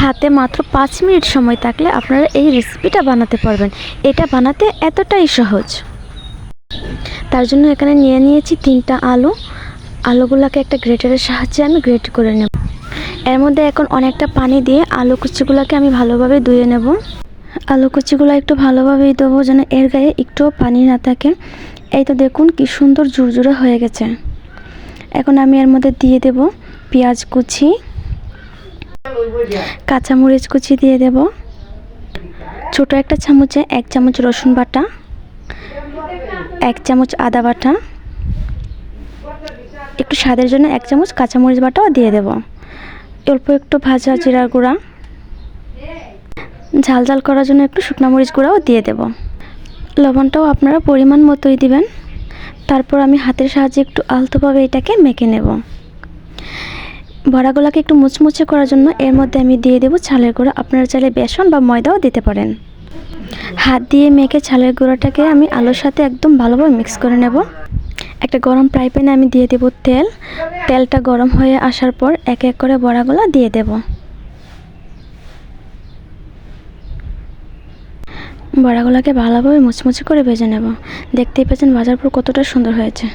হাতে মাত্র পাঁচ মিনিট সময় থাকলে আপনারা এই রেসিপিটা বানাতে পারবেন। এটা বানাতে এতটাই সহজ। তার জন্য এখানে নিয়ে নিয়েছি তিনটা আলু। আলুগুলোকে একটা গ্রেটারের সাহায্যে আমি গ্রেট করে নেব। এর মধ্যে এখন অনেকটা পানি দিয়ে আলু কুচিগুলোকে আমি ভালোভাবে ধুয়ে নেব। আলু কুচিগুলো একটু ভালোভাবেই দেবো যেন এর গায়ে একটুও পানি না থাকে। এই তো দেখুন কি সুন্দর জুরজুরে হয়ে গেছে। এখন আমি এর মধ্যে দিয়ে দেব পেঁয়াজ কুচি। কাঁচামরিচ কুচি দিয়ে দেব। ছোট একটা চামচে এক চামচ রসুন বাটা, এক চামচ আদা বাটা, একটু স্বাদের জন্য এক চামচ কাঁচামরিচ বাটাও দিয়ে দেব। অল্প একটু ভাজা জিরার গুঁড়া, ঝাল ঝাল করার জন্য একটু শুকনো মরিচ গুঁড়াও দিয়ে দেব। লবণটাও আপনারা পরিমাণ মতোই দিবেন। তারপর আমি হাতের সাহায্যে একটু আলতোভাবে এটাকে মেখে নেব। বড়াগুলোকে একটু মুচমুচে করার জন্য এর মধ্যে আমি দিয়ে দেবো ছালের গুঁড়া। আপনারা চাইলে বেসন বা ময়দাও দিতে পারেন। হাত দিয়ে মেখে ছালের গুঁড়াটাকে আমি আলুর সাথে একদম ভালোভাবে মিক্স করে নেব। একটা গরম ফ্রাই প্যানে আমি দিয়ে দেব তেল। তেলটা গরম হয়ে আসার পর এক এক করে বড়াগুলো দিয়ে দেব। বড়াগুলোকে ভালোভাবে মুচমুচে করে ভেজে নেব। দেখতেই পাচ্ছেন ভাজার পর কতটা সুন্দর হয়েছে।